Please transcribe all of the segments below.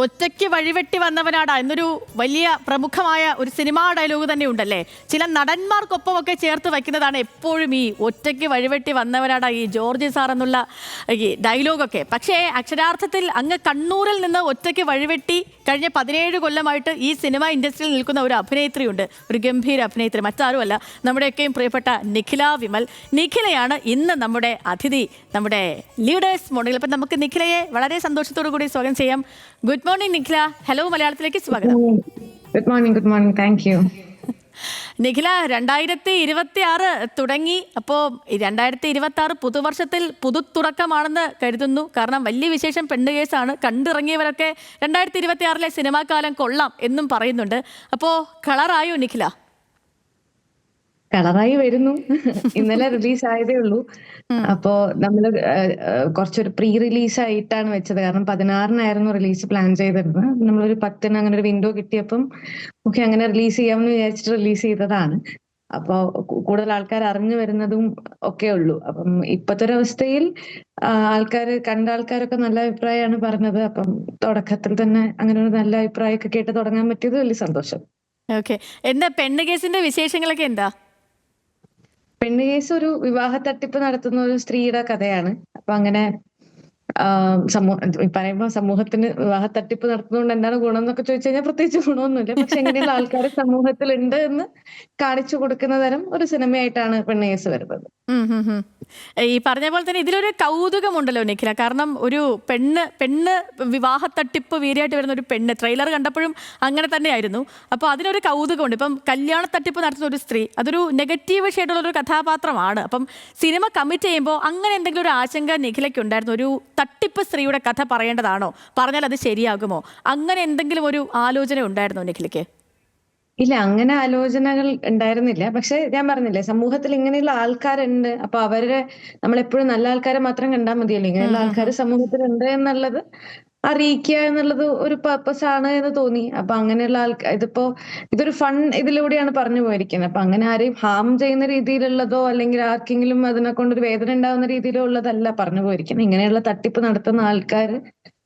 ഒറ്റയ്ക്ക് വഴിവെട്ടി വന്നവനാടാ എന്നൊരു വലിയ പ്രമുഖമായ ഒരു സിനിമാ ഡയലോഗ് തന്നെ ഉണ്ടല്ലേ ചില നടന്മാർക്കൊപ്പമൊക്കെ ചേർത്ത് വയ്ക്കുന്നതാണ് എപ്പോഴും ഈ ഒറ്റയ്ക്ക് വഴിവെട്ടി വന്നവനാടാ ഈ ജോർജ് സാർ എന്നുള്ള ഈ ഡയലോഗൊക്കെ. പക്ഷേ അക്ഷരാർത്ഥത്തിൽ അങ്ങ് കണ്ണൂരിൽ നിന്ന് ഒറ്റയ്ക്ക് വഴിവെട്ടി കഴിഞ്ഞ പതിനേഴ് കൊല്ലമായിട്ട് ഈ സിനിമ ഇൻഡസ്ട്രിയിൽ നിൽക്കുന്ന ഒരു അഭിനേത്രിയുണ്ട്. ഒരു ഗംഭീര അഭിനേത്രി. മറ്റാരുമല്ല നമ്മുടെയൊക്കെയും പ്രിയപ്പെട്ട നിഖില വിമൽ. നിഖിലയാണ് ഇന്ന് നമ്മുടെ അതിഥി നമ്മുടെ ലീഡേഴ്സ് മോഡൽ അപ്പം നമുക്ക് നിഖിലയെ വളരെ സന്തോഷത്തോടു കൂടി സ്വാഗതം ചെയ്യാം. ഗുഡ് മോർണിംഗ് നിഖില ഹലോ മലയാളത്തിലേക്ക് സ്വാഗതം. Good morning good morning thank you Nikhila രണ്ടായിരത്തി ഇരുപത്തി ആറ് തുടങ്ങി. അപ്പോൾ രണ്ടായിരത്തി ഇരുപത്തി ആറ് പുതുവർഷത്തിൽ പുതുത്തുറക്കമാണെന്ന് കരുതുന്നു. കാരണം വലിയ വിശേഷം പെണ്ണ് കേസാണ്. കണ്ടിറങ്ങിയവരൊക്കെ രണ്ടായിരത്തി ഇരുപത്തി ആറിലെ സിനിമാ കാലം കൊള്ളാം എന്നും പറയുന്നുണ്ട്. അപ്പോൾ കളറായോ നിഖില? കളറായി വരുന്നു. ഇന്നലെ റിലീസ് ആയതേ ഉള്ളൂ. അപ്പോ ഏഹ്, കുറച്ചൊരു പ്രീ റിലീസ് ആയിട്ടാണ് വെച്ചത്. കാരണം പതിനാറിനായിരുന്നു റിലീസ് പ്ലാൻ ചെയ്തിരുന്നത്. നമ്മളൊരു പത്തിന് അങ്ങനെ ഒരു വിൻഡോ കിട്ടിയപ്പം ഓക്കെ അങ്ങനെ റിലീസ് ചെയ്യാമെന്ന് വിചാരിച്ചിട്ട് റിലീസ് ചെയ്തതാണ്. അപ്പോ കൂടുതൽ ആൾക്കാർ അറിഞ്ഞു വരുന്നതും ഒക്കെ ഉള്ളൂ. അപ്പം ഇപ്പത്തെ ഒരു അവസ്ഥയിൽ ആൾക്കാർ കണ്ട ആൾക്കാരൊക്കെ നല്ല അഭിപ്രായമാണ് പറഞ്ഞത്. അപ്പം തുടക്കത്തിൽ തന്നെ അങ്ങനെ ഒരു നല്ല അഭിപ്രായമൊക്കെ കേട്ട് തുടങ്ങാൻ പറ്റിയത് വലിയ സന്തോഷം. ഓക്കെ. എന്താ പെണ്ണ് കേസിന്റെ വിശേഷങ്ങളൊക്കെ എന്താ? പെണ്ണ് കേസ് ഒരു വിവാഹ തട്ടിപ്പ് നടത്തുന്ന ഒരു സ്ത്രീയുടെ കഥയാണ്. അപ്പൊ അങ്ങനെ സമൂഹ പറയുമ്പോ സമൂഹത്തിന് വിവാഹ തട്ടിപ്പ് നടത്തുന്നതുകൊണ്ട് എന്താണ് ഗുണം എന്നൊക്കെ ചോദിച്ചു കഴിഞ്ഞാൽ പ്രത്യേകിച്ച് ഗുണമൊന്നുമില്ല. പക്ഷെ എങ്ങനെയുള്ള ആൾക്കാർ സമൂഹത്തിൽ ഉണ്ട് എന്ന് കാണിച്ചു കൊടുക്കുന്ന തരം ഒരു സിനിമയായിട്ടാണ് പെണ്ണേസ് വരുന്നത്. ഈ പറഞ്ഞ പോലെ തന്നെ ഇതിലൊരു കൗതുകമുണ്ടല്ലോ നിഖില. കാരണം ഒരു പെണ്ണ് പെണ്ണ് വിവാഹ തട്ടിപ്പ് വീരായിട്ട് വരുന്ന ഒരു പെണ്ണ് ട്രെയിലർ കണ്ടപ്പോഴും അങ്ങനെ തന്നെയായിരുന്നു. അപ്പോൾ അതിനൊരു കൗതുകമുണ്ട്. ഇപ്പം കല്യാണ തട്ടിപ്പ് നടത്തുന്ന ഒരു സ്ത്രീ അതൊരു നെഗറ്റീവ് ഷെയ്ഡുള്ള ഒരു കഥാപാത്രമാണ്. അപ്പം സിനിമ കമ്മിറ്റ് ചെയ്യുമ്പോൾ അങ്ങനെ എന്തെങ്കിലും ഒരു ആശങ്ക നിഖിലയ്ക്ക് ഉണ്ടായിരുന്നു ഒരു തട്ടിപ്പ് സ്ത്രീയുടെ കഥ പറയേണ്ടതാണോ? പറഞ്ഞാൽ അത് ശരിയാകുമോ? അങ്ങനെ എന്തെങ്കിലും ഒരു ആലോചന ഉണ്ടായിരുന്നോ നിഖിലയ്ക്ക് ഇല്ല അങ്ങനെ ആലോചനകൾ ഉണ്ടായിരുന്നില്ല. പക്ഷെ ഞാൻ പറഞ്ഞില്ലേ സമൂഹത്തിൽ ഇങ്ങനെയുള്ള ആൾക്കാരുണ്ട്. അപ്പൊ അവരെ നമ്മളെപ്പോഴും നല്ല ആൾക്കാരെ മാത്രം കണ്ടാൽ മതിയല്ലോ. ഇങ്ങനെയുള്ള ആൾക്കാർ സമൂഹത്തിൽ ഉണ്ട് എന്നുള്ളത് അറിയിക്കുക എന്നുള്ളത് ഒരു പർപ്പസ് ആണ് എന്ന് തോന്നി. അപ്പൊ അങ്ങനെയുള്ള ആൾക്കാർ ഇതിപ്പോ ഇതൊരു ഫൺ ഇതിലൂടെയാണ് പറഞ്ഞു പോയിരിക്കുന്നത്. അപ്പൊ അങ്ങനെ ആരെയും ഹാം ചെയ്യുന്ന രീതിയിലുള്ളതോ അല്ലെങ്കിൽ ആർക്കെങ്കിലും അതിനെ കൊണ്ടൊരു വേദന ഉണ്ടാകുന്ന രീതിയിലോ ഉള്ളതല്ല പറഞ്ഞു പോയിരിക്കുന്നത്. ഇങ്ങനെയുള്ള തട്ടിപ്പ് നടത്തുന്ന ആൾക്കാർ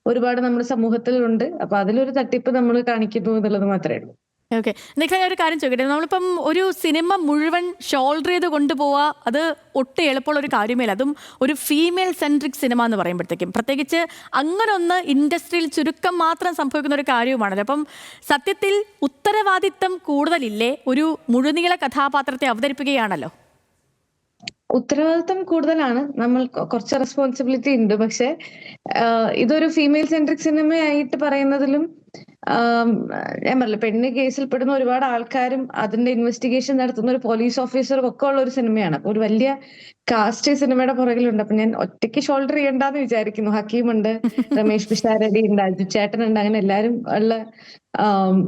ഒരുപാട് നമ്മുടെ സമൂഹത്തിലുണ്ട്. അപ്പൊ അതിലൊരു തട്ടിപ്പ് നമ്മൾ കാണിക്കുന്നു എന്നുള്ളത് മാത്രമേ ഉള്ളൂ. ഓക്കെ ഞാൻ ഒരു കാര്യം ചോദിക്കട്ടെ. നമ്മളിപ്പം ഒരു സിനിമ മുഴുവൻ ഷോൾഡർ ചെയ്ത് കൊണ്ടുപോവുക അത് ഒട്ടും എളുപ്പമുള്ള ഒരു കാര്യമേല അതും ഒരു ഫീമെയിൽ സെൻട്രിക് സിനിമ എന്ന് പറയുമ്പോഴത്തേക്കും. പ്രത്യേകിച്ച് അങ്ങനെ ഒന്ന് ഇൻഡസ്ട്രിയിൽ ചുരുക്കം മാത്രം സംഭവിക്കുന്ന ഒരു കാര്യവുമാണല്ലോ. അപ്പം സത്യത്തിൽ ഉത്തരവാദിത്തം കൂടുതലില്ലേ? ഒരു മുഴുനീള കഥാപാത്രത്തെ അവതരിപ്പിക്കുകയാണല്ലോ. ഉത്തരവാദിത്തം കൂടുതലാണ്. നമ്മൾ കുറച്ച് റെസ്പോൺസിബിലിറ്റി ഉണ്ട്. പക്ഷെ ഇതൊരു ഫീമെയിൽ സെൻട്രിക് സിനിമയായിട്ട് പറയുന്നതിലും ഞാൻ പറഞ്ഞില്ല പെണ്ണ് കേസിൽ പെടുന്ന ഒരുപാട് ആൾക്കാരും അതിന്റെ ഇൻവെസ്റ്റിഗേഷൻ നടത്തുന്ന ഒരു പോലീസ് ഓഫീസറും ഒക്കെ ഉള്ള ഒരു സിനിമയാണ്. അപ്പൊ ഒരു വലിയ കാസ്റ്റ് സിനിമയുടെ പുറകിലുണ്ട്. അപ്പൊ ഞാൻ ഒറ്റയ്ക്ക് ഷോൾഡർ ചെയ്യണ്ടെന്ന് വിചാരിക്കുന്നു. ഹക്കീമുണ്ട് രമേഷ് പിഷാരടി ഉണ്ട് അജു ചേട്ടനുണ്ട് അങ്ങനെ എല്ലാരും ഉള്ള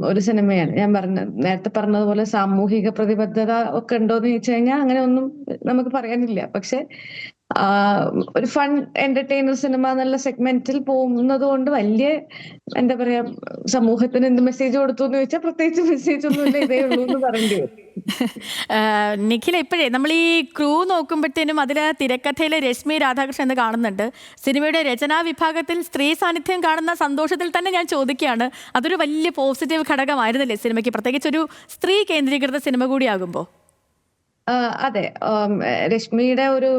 ഒരു സിനിമയാണ്. ഞാൻ പറഞ്ഞ നേരത്തെ പറഞ്ഞതുപോലെ സാമൂഹിക പ്രതിബദ്ധത ഒക്കെ ഉണ്ടോ എന്ന് ചോദിച്ചു കഴിഞ്ഞാൽ അങ്ങനെ ഒന്നും നമുക്ക് പറയാനില്ല. പക്ഷെ ഒരു ഫൺ എന്റർടൈനർ സിനിമ എന്നുള്ള സെഗ്മെന്റിൽ പോകുന്നത് കൊണ്ട് വലിയ എന്താ പറയാ സമൂഹത്തിന് എന്ത് മെസ്സേജ് കൊടുത്തു എന്ന് ചോദിച്ചാൽ പ്രത്യേകിച്ച് മെസ്സേജ് ഒന്നുമില്ല ഇതേ ഉള്ളൂ എന്ന് പറയേണ്ടി വരും. നിഖില ഇപ്പോഴേ നമ്മൾ ഈ ക്രൂ നോക്കുമ്പോഴത്തേനും അതിൽ തിരക്കഥയിലെ രശ്മി രാധാകൃഷ്ണൻ എന്ന് കാണുന്നുണ്ട്. സിനിമയുടെ രചനാ വിഭാഗത്തിൽ സ്ത്രീ സാന്നിധ്യം കാണുന്ന സന്തോഷത്തിൽ തന്നെ ഞാൻ ചോദിക്കുകയാണ്. അതൊരു വലിയ പോസിറ്റീവ് ഘടകമായിരുന്നില്ലേ സിനിമയ്ക്ക്? പ്രത്യേകിച്ച് ഒരു സ്ത്രീ കേന്ദ്രീകൃത സിനിമ കൂടിയാകുമ്പോൾ അതെ. രശ്മിയുടെ ഒരു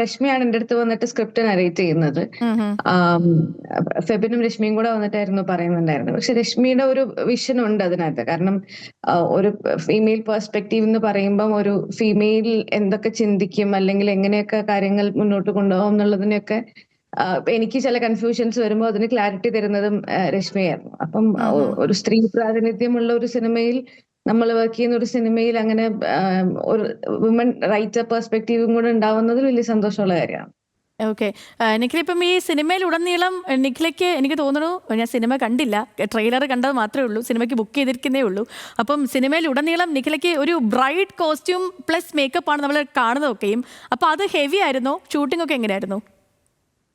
രശ്മിയാണ് എന്റെ അടുത്ത് വന്നിട്ട് സ്ക്രിപ്റ്റ് നരേറ്റ് ചെയ്യുന്നത്. ഫെബിനും രശ്മിയും കൂടെ വന്നിട്ടായിരുന്നു പറയുന്നുണ്ടായിരുന്നു പക്ഷെ രശ്മിയുടെ ഒരു വിഷൻ ഉണ്ട് അതിനകത്ത്. കാരണം ഒരു ഫീമെയിൽ പെർസ്പെക്റ്റീവ് എന്ന് പറയുമ്പം ഒരു ഫീമെയിൽ എന്തൊക്കെ ചിന്തിക്കും അല്ലെങ്കിൽ എങ്ങനെയൊക്കെ കാര്യങ്ങൾ മുന്നോട്ട് കൊണ്ടുപോകും എന്നുള്ളതിനെയൊക്കെ ആ, എനിക്ക് ചില കൺഫ്യൂഷൻസ് വരുമ്പോൾ അതിന് ക്ലാരിറ്റി തരുന്നതും രശ്മിയായിരുന്നു. അപ്പം ഒരു സ്ത്രീ പ്രാതിനിധ്യമുള്ള ഒരു സിനിമയിൽ നമ്മൾ വർക്ക് ചെയ്യുന്ന ഒരു സിനിമയിൽ അങ്ങനെ ഒരു വുമൺ റൈറ്റർ പെർസ്പെക്റ്റീവും കൂടെ ഉണ്ടാവുന്നതിൽ വലിയ സന്തോഷമുള്ള കാര്യമാണ്. ഓക്കെ നിഖിലിപ്പം ഈ സിനിമയിൽ ഉടനീളം നിഖിലയ്ക്ക് എനിക്ക് തോന്നുന്നു ഞാൻ സിനിമ കണ്ടില്ല. ട്രെയിലർ കണ്ടത് മാത്രമേ ഉള്ളൂ. സിനിമയ്ക്ക് ബുക്ക് ചെയ്തിരിക്കുന്നേ ഉള്ളൂ. അപ്പം സിനിമയിൽ ഉടനീളം നിഖിലയ്ക്ക് ഒരു ബ്രൈറ്റ് കോസ്റ്റ്യൂം പ്ലസ് മേക്കപ്പ് ആണ് നമ്മൾ കാണുന്നതൊക്കെയും. അപ്പോൾ അത് ഹെവി ആയിരുന്നോ? ഷൂട്ടിംഗ് ഒക്കെ എങ്ങനെയായിരുന്നു?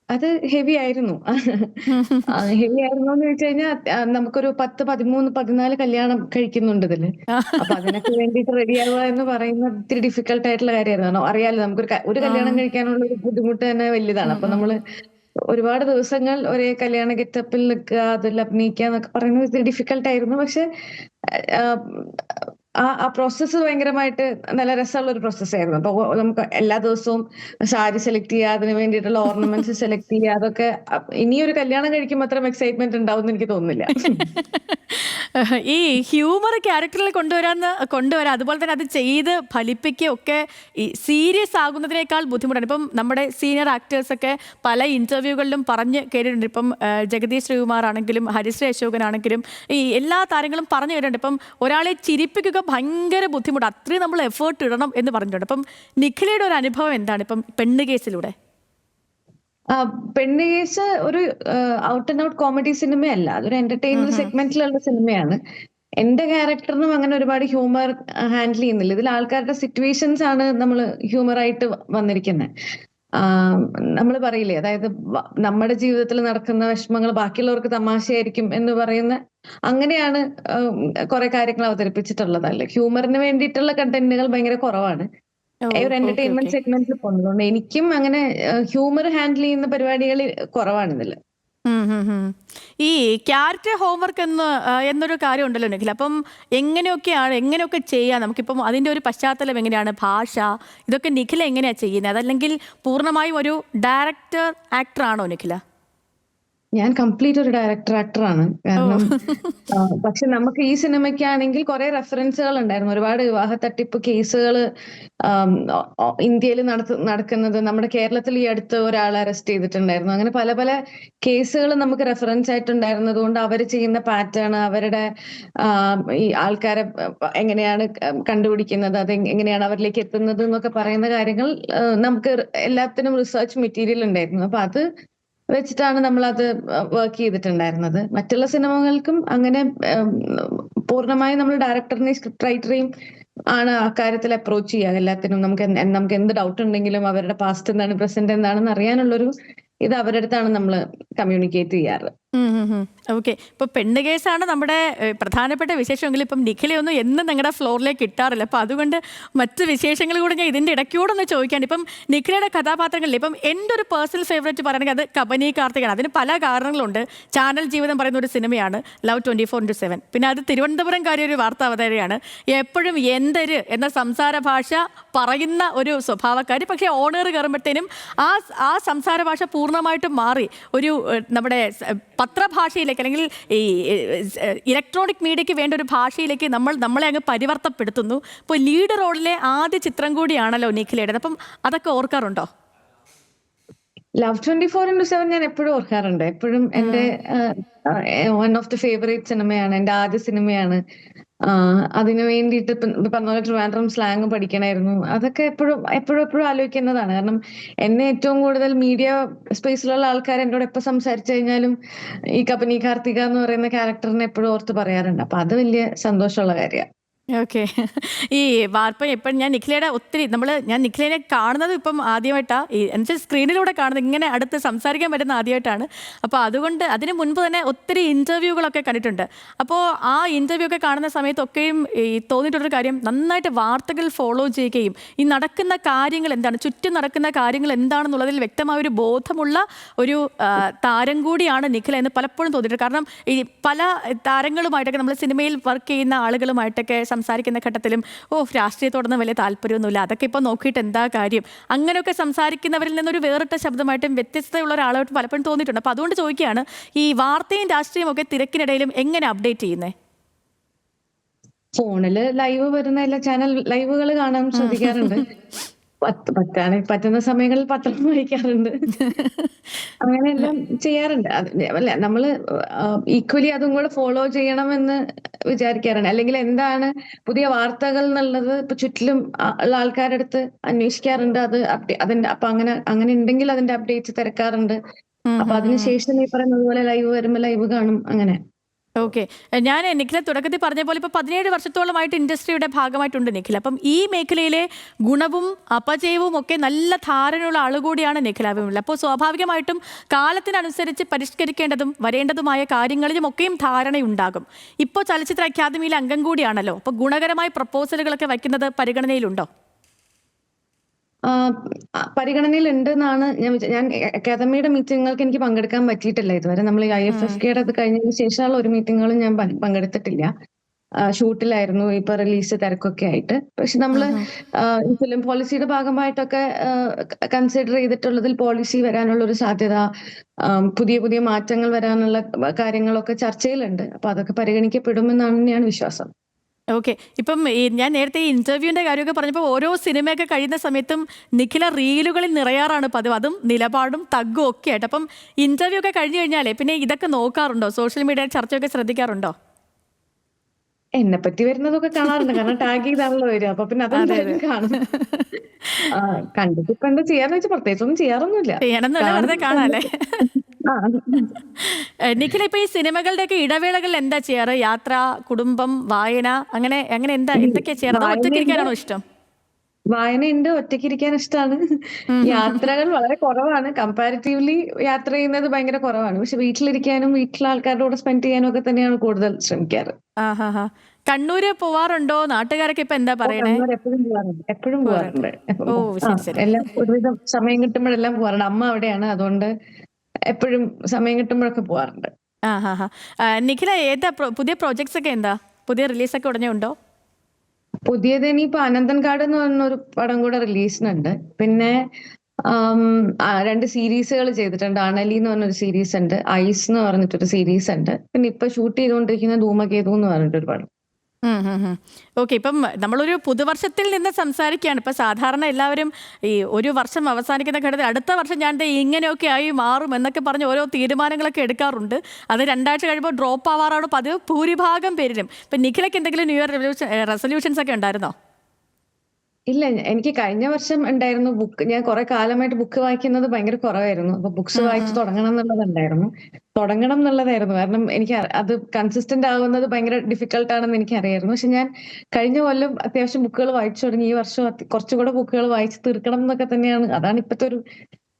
അത് ഹെവി ആയിരുന്നു. ഹെവി ആയിരുന്നു എന്ന് വെച്ച് കഴിഞ്ഞാൽ നമുക്കൊരു പത്ത് പതിമൂന്ന് പതിനാല് കല്യാണം കഴിക്കുന്നുണ്ട് ഇതിൽ. അപ്പൊ അതിനൊക്കെ വേണ്ടിയിട്ട് റെഡി ആവുക എന്ന് പറയുന്നത് ഇത്തിരി ഡിഫിക്കൽട്ട് ആയിട്ടുള്ള കാര്യമായിരുന്നു. അറിയാലോ നമുക്കൊരു ഒരു കല്യാണം കഴിക്കാനുള്ള ഒരു ബുദ്ധിമുട്ട് തന്നെ വലിയതാണ് അപ്പൊ നമ്മൾ ഒരുപാട് ദിവസങ്ങൾ ഒരേ കല്യാണ ഗെറ്റപ്പിൽ നിൽക്കുക അതിൽ അഭിനയിക്കുക എന്നൊക്കെ പറയുന്നത് ഇത്തിരി ഡിഫിക്കൽട്ട് ആയിരുന്നു. പക്ഷെ ആ ആ പ്രോസസ്സ് ഭയങ്കരമായിട്ട് നല്ല രസമുള്ള ഒരു പ്രോസസ്സ് ആയിരുന്നു. അപ്പൊ നമുക്ക് എല്ലാ ദിവസവും സാരി സെലക്ട് ചെയ്യുക അതിന് വേണ്ടിയിട്ടുള്ള ഓർണമെന്റ്സ് സെലക്ട് ചെയ്യുക അതൊക്കെ ഇനി ഇനിയൊരു കല്യാണം കഴിക്കുമ്പോൾ അത്രയും എക്സൈറ്റ്മെന്റ് ഉണ്ടാവും എനിക്ക് തോന്നുന്നില്ല. ഈ ഹ്യൂമർ ക്യാരക്ടറിൽ കൊണ്ടുവരാന്ന് കൊണ്ടുവരാൻ അതുപോലെ തന്നെ അത് ചെയ്ത് ഫലിപ്പിക്കുക ഒക്കെ ഈ സീരിയസ് ആകുന്നതിനേക്കാൾ ബുദ്ധിമുട്ടാണ്. ഇപ്പം നമ്മുടെ സീനിയർ ആക്ടേഴ്സ് ഒക്കെ പല ഇന്റർവ്യൂകളിലും പറഞ്ഞ് കേട്ടിട്ടുണ്ട്. ഇപ്പം ജഗദീഷ് ശ്രീകുമാർ ആണെങ്കിലും ഹരിശ്രീ അശോകൻ ആണെങ്കിലും ഈ എല്ലാ താരങ്ങളും പറഞ്ഞു കേട്ടിട്ടുണ്ട്. ഇപ്പം ഒരാളെ ചിരിപ്പിക്കുക ഭയങ്കര ബുദ്ധിമുട്ട്. അത്രയും നമ്മൾ എഫേർട്ട് ഇടണം എന്ന് പറഞ്ഞിട്ടുണ്ട്. അപ്പം നിഖിലയുടെ ഒരു അനുഭവം എന്താണ് ഇപ്പം പെണ്ണ് കേസിലൂടെ? പെണ്ണ് കേസ് ഒരു ഔട്ട് ആൻഡ് ഔട്ട് കോമഡി സിനിമയല്ല. അതൊരു എന്റർടൈൻമെന്റ് സെഗ്മെന്റിലുള്ള സിനിമയാണ്. എന്റെ ക്യാരക്ടറിനും അങ്ങനെ ഒരുപാട് ഹ്യൂമർ ഹാൻഡിൽ ചെയ്യുന്നില്ല. ഇതിൽ ആൾക്കാരുടെ സിറ്റുവേഷൻസ് ആണ് നമ്മൾ ഹ്യൂമർ ആയിട്ട് വന്നിരിക്കുന്നത് നമ്മൾ പറയില്ലേ അതായത് നമ്മുടെ ജീവിതത്തിൽ നടക്കുന്ന വിഷമങ്ങൾ ബാക്കിയുള്ളവർക്ക് തമാശയായിരിക്കും എന്ന് പറയുന്ന അങ്ങനെയാണ് കുറെ കാര്യങ്ങൾ അവതരിപ്പിച്ചിട്ടുള്ളത് അല്ലെ ഹ്യൂമറിന് വേണ്ടിയിട്ടുള്ള കണ്ടന്റുകൾ ഭയങ്കര കുറവാണ് ഒരു എന്റർടൈൻമെന്റ്. സെഗ്മെന്റിൽ പോകുന്നതുകൊണ്ട് എനിക്കും അങ്ങനെ ഹ്യൂമർ ഹാൻഡിൽ ചെയ്യുന്ന പരിപാടികൾ കുറവാണ് ഇതിൽ. ഈ ക്യാരറ്റ് ഹോംവർക്ക് എന്ന് എന്നൊരു കാര്യം ഉണ്ടല്ലോ നിഖിൽ. അപ്പം എങ്ങനെയൊക്കെയാണ് എങ്ങനെയൊക്കെ ചെയ്യാം? നമുക്കിപ്പം അതിന്റെ ഒരു പശ്ചാത്തലം എങ്ങനെയാണ്? ഭാഷ ഇതൊക്കെ നിഖില എങ്ങനെയാണ് ചെയ്യുന്നത്? അതല്ലെങ്കിൽ പൂർണമായും ഒരു ഡയറക്ടർ ആക്ടറാണോ നിഖില? ഞാൻ കംപ്ലീറ്റ് ഒരു ഡയറക്ടർ ആക്ടറാണ് കാരണം പക്ഷെ നമുക്ക് ഈ സിനിമയ്ക്കാണെങ്കിൽ കുറെ റെഫറൻസുകൾ ഉണ്ടായിരുന്നു. ഒരുപാട് വിവാഹ തട്ടിപ്പ് കേസുകൾ ഇന്ത്യയിൽ നടത്ത നടക്കുന്നത്. നമ്മുടെ കേരളത്തിൽ ഈ അടുത്ത് ഒരാളെ അറസ്റ്റ് ചെയ്തിട്ടുണ്ടായിരുന്നു. അങ്ങനെ പല പല കേസുകൾ നമുക്ക് റെഫറൻസ് ആയിട്ടുണ്ടായിരുന്നത് കൊണ്ട് അവർ ചെയ്യുന്ന പാറ്റേൺ അവരുടെ ഈ ആൾക്കാരെ എങ്ങനെയാണ് കണ്ടുപിടിക്കുന്നത് അത് എങ്ങനെയാണ് അവരിലേക്ക് എത്തുന്നത് എന്നൊക്കെ പറയുന്ന കാര്യങ്ങൾ നമുക്ക് എല്ലാത്തിനും റിസർച്ച് മെറ്റീരിയൽ ഉണ്ടായിരുന്നു. അപ്പൊ അത് വെച്ചിട്ടാണ് നമ്മൾ അത് വർക്ക് ചെയ്തിട്ടുണ്ടായിരുന്നത്. മറ്റുള്ള സിനിമകൾക്കും അങ്ങനെ പൂർണമായും നമ്മൾ ഡയറക്ടറിനെയും സ്ക്രിപ്റ്റ് റൈറ്ററെയും ആണ് ആ കാര്യത്തിൽ അപ്രോച്ച് ചെയ്യുക. എല്ലാത്തിനും നമുക്ക് നമുക്ക് എന്ത് ഡൗട്ട് ഉണ്ടെങ്കിലും അവരുടെ പാസ്റ്റ് എന്താണ് പ്രസന്റ് എന്താണെന്ന് അറിയാനുള്ളൊരു ഇത് അവരുടെ അടുത്താണ് നമ്മൾ കമ്മ്യൂണിക്കേറ്റ് ചെയ്യാറ്. ഓക്കെ ഇപ്പൊ പെണ്ണ് കേസാണ് നമ്മുടെ പ്രധാനപ്പെട്ട വിശേഷമെങ്കിൽ ഇപ്പം നിഖിലയൊന്നും എന്നും നിങ്ങളുടെ ഫ്ലോറിലേക്ക് കിട്ടാറില്ല. അപ്പൊ അതുകൊണ്ട് മറ്റ് വിശേഷങ്ങൾ കൂടെ ഞാൻ ഇതിന്റെ ഇടയ്ക്കൂടെ ഒന്ന് ചോദിക്കാണ്ട് ഇപ്പം നിഖിലയുടെ കഥാപാത്രങ്ങളിൽ ഇപ്പം എന്റെ ഒരു പേഴ്സണൽ ഫേവറേറ്റ് പറയണെങ്കിൽ അത് കബനി കാർത്തികാണ് അതിന് പല കാരണങ്ങളുണ്ട്. ചാനൽ ജീവിതം പറയുന്ന ഒരു സിനിമയാണ് love twenty four into seven പിന്നെ അത് തിരുവനന്തപുരം കാര്യ ഒരു വാർത്താ അവതാരയാണ് എപ്പോഴും എന്തര് എന്ന സംസാര ഭാഷ പറയുന്ന ഒരു സ്വഭാവക്കാരി. പക്ഷേ ഓണർ കയറുമ്പോഴത്തേനും ആ ആ സംസാര ഭാഷ പൂർണമായിട്ടും മാറി. ഒരു നമ്മുടെ പത്രഭാഷയിലേക്ക് അല്ലെങ്കിൽ ഈ ഇലക്ട്രോണിക് മീഡിയയ്ക്ക് വേണ്ട ഒരു ഭാഷയിലേക്ക് നമ്മൾ നമ്മളെ അങ്ങ് പരിവർത്തപ്പെടുത്തുന്നു. ഇപ്പോൾ ലീഡ് റോളിലെ ആദ്യ ചിത്രം കൂടിയാണല്ലോ നിഖിലയുടെ. അപ്പം അതൊക്കെ ഓർക്കാറുണ്ടോ? Love twenty four into seven ഞാൻ എപ്പോഴും ഓർക്കാറുണ്ട്. എപ്പോഴും എന്റെ വൺ ഓഫ് ദി ഫേവറേറ്റ് സിനിമയാണ് എന്റെ ആദ്യ സിനിമയാണ് അതിനു വേണ്ടിയിട്ട് പറഞ്ഞ പോലെ ട്രിവാൻഡ്രം സ്ലാങ് പഠിക്കണമായിരുന്നു അതൊക്കെ എപ്പോഴും എപ്പോഴും എപ്പോഴും ആലോചിക്കുന്നതാണ്. കാരണം എന്നെ ഏറ്റവും കൂടുതൽ മീഡിയ സ്പേസിലുള്ള ആൾക്കാർ എന്നോട് എപ്പോ സംസാരിച്ചു കഴിഞ്ഞാലും ഈ കപനി കാർത്തിക എന്ന് പറയുന്ന ക്യാരക്ടറിനെ എപ്പോഴും ഓർത്ത് പറയാറുണ്ട്. അപ്പൊ അത് വലിയ സന്തോഷമുള്ള കാര്യമാണ് ഓക്കെ ഈ വാർപ്പ ഇപ്പം ഞാൻ നിഖിലയുടെ ഒത്തിരി നമ്മൾ ഞാൻ നിഖിലേനെ കാണുന്നത് ഇപ്പം ആദ്യമായിട്ടാണ് ഈ എന്നുവെച്ചാൽ സ്ക്രീനിലൂടെ കാണുന്നത് ഇങ്ങനെ അടുത്ത് സംസാരിക്കാൻ പറ്റുന്ന ആദ്യമായിട്ടാണ്. അപ്പോൾ അതുകൊണ്ട് അതിന് മുൻപ് തന്നെ ഒത്തിരി ഇന്റർവ്യൂകളൊക്കെ കണ്ടിട്ടുണ്ട്. അപ്പോൾ ആ ഇന്റർവ്യൂ ഒക്കെ കാണുന്ന സമയത്തൊക്കെയും ഈ തോന്നിയിട്ടുള്ളൊരു കാര്യം നന്നായിട്ട് വാർത്തകൾ ഫോളോ ചെയ്യുകയും ഈ നടക്കുന്ന കാര്യങ്ങൾ എന്താണ് ചുറ്റും നടക്കുന്ന കാര്യങ്ങൾ എന്താണെന്നുള്ളതിൽ വ്യക്തമായ ഒരു ബോധമുള്ള ഒരു താരം കൂടിയാണ് നിഖില എന്ന് പലപ്പോഴും തോന്നിയിട്ടുണ്ട്. കാരണം ഈ പല താരങ്ങളുമായിട്ടൊക്കെ നമ്മൾ സിനിമയിൽ വർക്ക് ചെയ്യുന്ന ആളുകളുമായിട്ടൊക്കെ സംസാരിക്കുന്ന ഘട്ടത്തിലും ഓ രാഷ്ട്രീയത്തോടൊന്നും വലിയ താല്പര്യമൊന്നുമില്ല. അതൊക്കെ ഇപ്പോൾ നോക്കിയിട്ട് എന്താ കാര്യം? അങ്ങനെയൊക്കെ സംസാരിക്കുന്നവരിൽ നിന്നൊരു വേറിട്ട ശബ്ദമായിട്ടും വ്യത്യസ്തതയുള്ള ഒരാളായിട്ട് പലപ്പോഴും തോന്നിയിട്ടുണ്ട്. അപ്പോൾ അതുകൊണ്ട് ചോദിക്കുകയാണ് ഈ വാർത്തയും രാഷ്ട്രീയവും ഒക്കെ തിരക്കിനിടയിലും എങ്ങനെ അപ്ഡേറ്റ് ചെയ്യുന്നത് ഫോണിൽ ലൈവ് വരുന്ന എല്ലാ ചാനൽ ലൈവുകൾ കാണാൻ ശ്രദ്ധിക്കാറുണ്ട്. പറ്റാണ് പറ്റുന്ന സമയങ്ങളിൽ പത്രം വായിക്കാറുണ്ട്. അങ്ങനെ എല്ലാം ചെയ്യാറുണ്ട് അല്ല നമ്മൾ ഈക്വലി അതും കൂടെ ഫോളോ ചെയ്യണമെന്ന് വിചാരിക്കാറുണ്ട്. അല്ലെങ്കിൽ എന്താണ് പുതിയ വാർത്തകൾ എന്നുള്ളത് ഇപ്പൊ ചുറ്റിലും ഉള്ള ആൾക്കാരുടെ അടുത്ത് അന്വേഷിക്കാറുണ്ട്. അത് അപ്ഡേ അതിന്റെ അപ്പൊ അങ്ങനെ അങ്ങനെ ഉണ്ടെങ്കിൽ അതിന്റെ അപ്ഡേറ്റ്സ് തിരക്കാറുണ്ട്. അപ്പൊ അതിനുശേഷം ഈ പറയുന്നത് പോലെ ലൈവ് വരുമ്പോ ലൈവ് കാണും. അങ്ങനെ. ഓക്കെ ഞാൻ നിഖില തുടക്കത്തിൽ പറഞ്ഞ പോലെ ഇപ്പോൾ പതിനേഴ് വർഷത്തോളമായിട്ട് ഇൻഡസ്ട്രിയുടെ ഭാഗമായിട്ടുണ്ട് നിഖില അപ്പം ഈ മേഖലയിലെ ഗുണവും അപചയവും ഒക്കെ നല്ല ധാരണയുള്ള ആളുകൂടിയാണ് നിഖില വിമല അപ്പോൾ സ്വാഭാവികമായിട്ടും കാലത്തിനനുസരിച്ച് പരിഷ്കരിക്കേണ്ടതും വരേണ്ടതുമായ കാര്യങ്ങളിലും ഒക്കെയും ധാരണയുണ്ടാകും. ഇപ്പോൾ ചലച്ചിത്ര അക്കാദമിയിലെ അംഗം കൂടിയാണല്ലോ. അപ്പോൾ ഗുണകരമായ പ്രപ്പോസലുകളൊക്കെ വയ്ക്കുന്നത് പരിഗണനയിലുണ്ടോ? പരിഗണനയിൽ ഉണ്ട് എന്നാണ് ഞാൻ ഞാൻ അക്കാദമിയുടെ മീറ്റിങ്ങുകൾക്ക് എനിക്ക് പങ്കെടുക്കാൻ പറ്റിയിട്ടില്ല ഇതുവരെ. നമ്മൾ ഈ ഐ എഫ് എഫ് കെയുടെ അത് കഴിഞ്ഞതിന് ശേഷമുള്ള ഒരു മീറ്റിങ്ങുകളും ഞാൻ പങ്കെടുത്തിട്ടില്ല. ഷൂട്ടിലായിരുന്നു ഇപ്പൊ റിലീസ് തിരക്കൊക്കെ ആയിട്ട്. പക്ഷെ നമ്മൾ ഫിലിം പോളിസിയുടെ ഭാഗമായിട്ടൊക്കെ കൺസിഡർ ചെയ്തിട്ടുള്ളതിൽ പോളിസി വരാനുള്ള ഒരു സാധ്യത പുതിയ പുതിയ മാറ്റങ്ങൾ വരാനുള്ള കാര്യങ്ങളൊക്കെ ചർച്ചയിലുണ്ട്. അപ്പൊ അതൊക്കെ പരിഗണിക്കപ്പെടുമെന്നാണ് തന്നെയാണ് വിശ്വാസം. ഓക്കെ ഇപ്പം ഞാൻ നേരത്തെ ഈ ഇന്റർവ്യൂവിന്റെ കാര്യമൊക്കെ പറഞ്ഞപ്പോൾ ഓരോ സിനിമയൊക്കെ കഴിയുന്ന സമയത്തും നിഖില റീലുകളിൽ നിറയാറാണ് പതിവ്. അതും നിലപാടും തഗ്ഗും ഒക്കെ ആയിട്ട്. അപ്പം ഇന്റർവ്യൂ ഒക്കെ കഴിഞ്ഞു കഴിഞ്ഞാലേ പിന്നെ ഇതൊക്കെ നോക്കാറുണ്ടോ? Social media ചർച്ചയൊക്കെ ശ്രദ്ധിക്കാറുണ്ടോ? എന്നെ പറ്റി വരുന്നതൊക്കെ കാണാറുണ്ട്. കാരണം ടാഗ് ചെയ്താണല്ലോ വരിക. അപ്പൊ പിന്നെ അതെന്തായാലും കാണും കണ്ടിട്ട് ഇപ്പൊ എന്താ ചെയ്യാന്ന് വെച്ചാൽ പ്രത്യേകിച്ചൊന്നും ചെയ്യാറൊന്നുമില്ല. കാണാല്ലേ നിഖില ഇപ്പൊ ഈ സിനിമകളുടെ ഒക്കെ ഇടവേളകളിൽ എന്താ ചെയ്യാറ്? യാത്ര കുടുംബം വായന അങ്ങനെ അങ്ങനെ എന്താ എന്തൊക്കെയാ ചെയ്യാറ്? ഒറ്റക്കിരിക്കാനാണോ ഇഷ്ടം? വായനയുണ്ട് ഒറ്റയ്ക്ക് ഇരിക്കാൻ ഇഷ്ടമാണ് യാത്രകൾ വളരെ കുറവാണ്. കമ്പാരിറ്റീവ്ലി യാത്ര ചെയ്യുന്നത് ഭയങ്കര കുറവാണ്. പക്ഷെ വീട്ടിലിരിക്കാനും വീട്ടിലെ ആൾക്കാരുടെ കൂടെ സ്പെൻഡ് ചെയ്യാനും ഒക്കെ തന്നെയാണ് കൂടുതൽ ശ്രമിക്കാറ്. കണ്ണൂര് പോവാറുണ്ടോ? നാട്ടുകാരൊക്കെ ഇപ്പൊ എന്താ പറയണേ? എപ്പോഴും പോവാറുണ്ട്. എപ്പോഴും പോവാറുണ്ട്. ഓ, ശരി, ശരി. എല്ലാം ഒരുവിധം സമയം കിട്ടുമ്പോഴെല്ലാം പോവാറുണ്ട്. അമ്മ അവിടെയാണ്. അതുകൊണ്ട് എപ്പോഴും സമയം കിട്ടുമ്പോഴൊക്കെ പോവാറുണ്ട്. ആ ഹാ ഹാ നിഖില ഏതാ പുതിയ പ്രോജക്ട്സ് ഒക്കെ എന്താ? പുതിയ റിലീസ് ഒക്കെ ഉടനെ ഉണ്ടോ? പുതിയത് ഇനിയിപ്പോ അനന്തൻകാട് എന്ന് പറഞ്ഞ ഒരു പടം കൂടെ റിലീസിനുണ്ട് പിന്നെ രണ്ട് സീരീസുകൾ ചെയ്തിട്ടുണ്ട്. അണലി എന്ന് പറഞ്ഞൊരു സീരീസ് ഉണ്ട്. ഐസ് എന്ന് പറഞ്ഞിട്ടൊരു സീരീസ് ഉണ്ട്. പിന്നെ ഇപ്പൊ ഷൂട്ട് ചെയ്തുകൊണ്ടിരിക്കുന്ന ധൂമകേതു എന്ന് പറഞ്ഞിട്ടൊരു പടം. ഓക്കെ ഇപ്പം നമ്മളൊരു പുതുവർഷത്തിൽ നിന്ന് സംസാരിക്കുകയാണ്. ഇപ്പം സാധാരണ എല്ലാവരും ഈ ഒരു വർഷം അവസാനിക്കുന്ന ഘട്ടത്തിൽ അടുത്ത വർഷം ഞാൻ ഇങ്ങനെയൊക്കെ ആയി മാറും എന്നൊക്കെ പറഞ്ഞ് ഓരോ തീരുമാനങ്ങളൊക്കെ എടുക്കാറുണ്ട്. അത് രണ്ടാഴ്ച കഴിയുമ്പോൾ ഡ്രോപ്പ് ആവാറാണ് പതിവ്. ഭൂരിഭാഗം പേരിലും. ഇപ്പം നിഖിലയ്ക്ക് എന്തെങ്കിലും ന്യൂ ഇയർ റെസൊല്യൂഷൻസ് ഒക്കെ ഉണ്ടായിരുന്നോ? ഇല്ല എനിക്ക് കഴിഞ്ഞ വർഷം ഉണ്ടായിരുന്നു ബുക്ക്. ഞാൻ കുറെ കാലമായിട്ട് ബുക്ക് വായിക്കുന്നത് ഭയങ്കര കുറവായിരുന്നു. അപ്പൊ ബുക്സ് വായിച്ച് തുടങ്ങണം എന്നുള്ളതുണ്ടായിരുന്നു തുടങ്ങണം എന്നുള്ളതായിരുന്നു. കാരണം എനിക്ക് അത് കൺസിസ്റ്റന്റ് ആകുന്നത് ഭയങ്കര ഡിഫിക്കൽട്ട് ആണെന്ന് എനിക്ക് അറിയായിരുന്നു പക്ഷെ ഞാൻ കഴിഞ്ഞ കൊല്ലം അത്യാവശ്യം ബുക്കുകൾ വായിച്ചു തുടങ്ങി. ഈ വർഷം കുറച്ചുകൂടെ ബുക്കുകൾ വായിച്ച് തീർക്കണം എന്നൊക്കെ തന്നെയാണ്. അതാണ് ഇപ്പോഴത്തെ ഒരു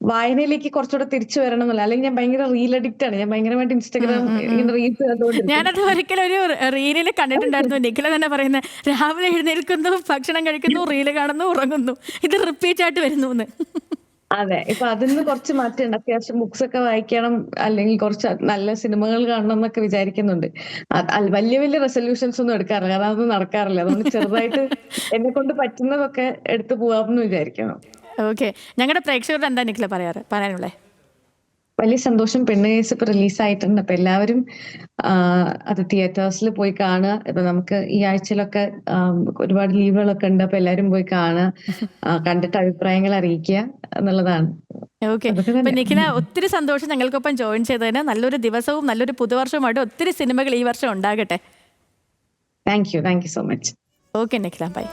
വായനയിലേക്ക് കുറച്ചുകൂടെ തിരിച്ചു വരണം എന്നുള്ള അല്ലെങ്കിൽ ഞാൻ ഭയങ്കര റീൽ അഡിക്റ്റ് ആണ്. ഞാൻ ഭയങ്കരമായിട്ട് ഇൻസ്റ്റാഗ്രാം റീൽസ് ഞാനത് ഒരിക്കലും ഒരു റീലിൽ കണ്ടിട്ടുണ്ടായിരുന്നു. നിഖില തന്നെ പറയുന്നത് രാവിലെ എഴുന്നേൽക്കുന്നു ഭക്ഷണം കഴിക്കുന്നു റീൽ കാണുന്നു ഉറങ്ങുന്നു. ഇത് റിപ്പീറ്റ് ആയിട്ട് വരുന്നു എന്ന് അതെ. ഇപ്പൊ അതിൽ നിന്ന് കുറച്ച് മാറ്റുണ്ട് അത്യാവശ്യം ബുക്സ് ഒക്കെ വായിക്കണം അല്ലെങ്കിൽ കുറച്ച് നല്ല സിനിമകൾ കാണണം എന്നൊക്കെ വിചാരിക്കുന്നുണ്ട്. വലിയ വലിയ റെസൊല്യൂഷൻസ് ഒന്നും എടുക്കാറില്ല. കാരണം അതൊന്നും നടക്കാറില്ല. അതുകൊണ്ട് ചെറുതായിട്ട് എന്നെ കൊണ്ട് പറ്റുന്നതൊക്കെ എടുത്തു പോവാമെന്ന് വിചാരിക്കണം ഓക്കെ ഞങ്ങളുടെ പ്രേക്ഷകരുടെ എന്താ നിഖില പറയാറ്? പറയാനുള്ളേ? വലിയ സന്തോഷം. പെണ്ണ് കേസ് ഇപ്പൊ റിലീസായിട്ടുണ്ട്. അപ്പൊ എല്ലാവരും അത് തിയേറ്റേഴ്സിൽ പോയി കാണുക. ഇപ്പൊ നമുക്ക് ഈ ആഴ്ചയിലൊക്കെ ഒരുപാട് ലീവുകളൊക്കെ ഉണ്ട്. അപ്പൊ എല്ലാവരും പോയി കാണുക. കണ്ടിട്ട് അഭിപ്രായങ്ങൾ അറിയിക്കുക എന്നുള്ളതാണ്. ഓക്കെ അപ്പൊ നിഖില ഒത്തിരി സന്തോഷം ഞങ്ങൾക്കൊപ്പം ജോയിൻ ചെയ്തതിന്. നല്ലൊരു ദിവസവും നല്ലൊരു പുതുവർഷവുമായിട്ട് ഒത്തിരി സിനിമകൾ ഈ വർഷം ഉണ്ടാകട്ടെ. Thank you thank you so much okay Nikhila. Bye